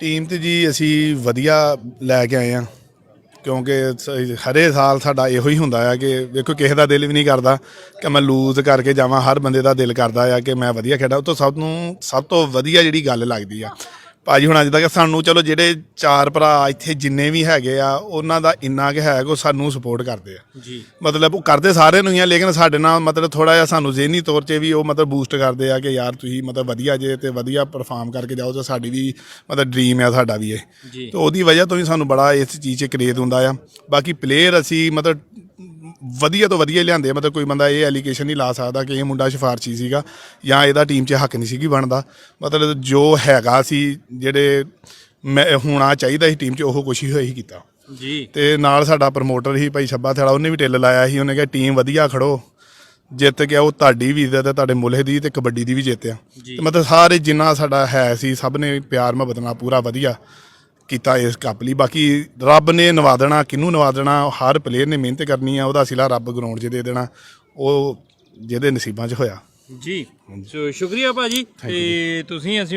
Team ਤੇ ਜੀ ਅਸੀਂ ਵਧੀਆ ਲੈ ਕੇ ਆਏ ਆ ਕਿਉਂਕਿ ਸ- ਹਰੇ ਸਾਲ ਸਾਡਾ ਇਹੋ ਹੀ ਹੁੰਦਾ ਆ ਕਿ ਵੇਖੋ ਕਿਸੇ ਦਾ ਦਿਲ ਵੀ ਨਹੀਂ ਕਰਦਾ ਕਿ ਮੈਂ ਲੂਜ਼ ਕਰਕੇ ਜਾਵਾਂ, ਹਰ ਬੰਦੇ ਦਾ ਦਿਲ ਕਰਦਾ ਆ ਕਿ ਮੈਂ ਵਧੀਆ ਖੇਡਾਂ। ਉਹ ਤੋਂ ਸਭ ਨੂੰ, ਸਭ ਤੋਂ ਵਧੀਆ ਜਿਹੜੀ ਗੱਲ ਲੱਗਦੀ ਆ ਭਾਜੀ ਹੁਣ ਜਿੱਦਾਂ ਕਿ ਸਾਨੂੰ ਚਲੋ ਜਿਹੜੇ ਚਾਰ ਭਰਾ ਇੱਥੇ ਜਿੰਨੇ ਵੀ ਹੈਗੇ ਆ ਉਹਨਾਂ ਦਾ ਇੰਨਾ ਕਿ ਹੈ ਕਿ ਉਹ ਸਾਨੂੰ ਸਪੋਰਟ ਕਰਦੇ ਆ। ਜੀ। ਮਤਲਬ ਉਹ ਕਰਦੇ ਸਾਰੇ ਨੂੰ ਹੀ ਆ ਲੇਕਿਨ ਸਾਡੇ ਨਾਲ ਮਤਲਬ ਥੋੜਾ ਜਿਹਾ ਸਾਨੂੰ ਜ਼ਿਹਨੀ ਤੌਰ 'ਤੇ ਵੀ ਉਹ ਮਤਲਬ ਬੂਸਟ ਕਰਦੇ ਆ ਕਿ ਯਾਰ ਤੁਸੀਂ ਮਤਲਬ ਵਧੀਆ ਜੇ ਤੇ ਵਧੀਆ ਪਰਫਾਰਮ ਕਰਕੇ ਜਾਓ ਤਾਂ ਸਾਡੀ ਵੀ ਮਤਲਬ ਡ੍ਰੀਮ ਆ ਸਾਡਾ ਵੀ ਇਹ। ਜੀ। ਤੇ ਉਹਦੀ ਵਜ੍ਹਾ ਤੋਂ ਹੀ ਸਾਨੂੰ ਬੜਾ ਇਸ ਚੀਜ਼ 'ਚ ਕਰੇਜ਼ ਹੁੰਦਾ ਆ। ਬਾਕੀ ਪਲੇਅਰ ਅਸੀਂ ਮਤਲਬ ਵਧੀਆ ਤੋਂ ਵਧੀਆ ਹੀ ਲਿਆਂਦੇ ਆ। ਮਤਲਬ ਕੋਈ ਬੰਦਾ ਇਹ ਐਲੀਗੇਸ਼ਨ ਨਹੀਂ ਲਾ ਸਕਦਾ ਕਿ ਇਹ ਮੁੰਡਾ ਸਿਫਾਰਸ਼ੀ ਸੀਗਾ ਜਾਂ ਇਹਦਾ ਟੀਮ 'ਚ ਹੱਕ ਨਹੀਂ ਸੀਗੀ ਬਣਦਾ। ਮਤਲਬ ਜੋ ਹੈਗਾ ਸੀ ਜਿਹੜੇ ਮੈਂ ਹੋਣਾ ਚਾਹੀਦਾ ਸੀ ਟੀਮ 'ਚ ਉਹ ਕੁਛ ਹੀ ਹੋਇਆ ਹੀ ਕੀਤਾ। ਜੀ। ਤੇ ਨਾਲ ਸਾਡਾ ਪ੍ਰਮੋਟਰ ਸੀ ਭਾਈ ਛੱਬਾ ਥੜਾ ਉਹਨੇ ਵੀ ਟਿੱਲ ਲਾਇਆ ਸੀ। ਉਹਨੇ ਕਿਹਾ ਟੀਮ ਵਧੀਆ ਖੜੋ। ਜਿੱਤ ਗਿਆ ਉਹ ਤੁਹਾਡੀ ਵੀ ਇੱਜ਼ਤ ਹੈ ਤੁਹਾਡੇ ਮੁਲਕ ਦੀ ਤੇ ਕਬੱਡੀ ਦੀ ਵੀ ਜਿੱਤਿਆ। ਤੇ ਮਤਲਬ ਸਾਰੇ ਜਿੰਨਾ ਸਾਡਾ ਹੈ ਸੀ ਸਭ ਨੇ ਪਿਆਰ ਮੁਹੱਬਤ ਨਾਲ ਪੂਰਾ ਵਧੀਆ। ਕੀਤਾ ਇਸ ਕੱਪ ਲਈ। ਬਾਕੀ ਰੱਬ ਨੇ ਨਵਾਦਣਾ ਕਿਹਨੂੰ ਨਵਾਦਣਾ ਹਰ ਪਲੇਅਰ ਨੇ ਮਿਹਨਤ ਕਰਨੀ ਆ ਉਹਦਾ ਸਿਲਾ ਰੱਬ ਗਰਾਊਂਡ 'ਚ ਦੇ ਦੇਣਾ। ਉਹ ਜਿਹਦੇ ਨਸੀਬਾਂ 'ਚ ਹੋਇਆ। ਜੀ। ਸੋ ਸ਼ੁਕਰੀਆ ਭਾਜੀ। ਤੇ ਤੁਸੀਂ ਅਸੀਂ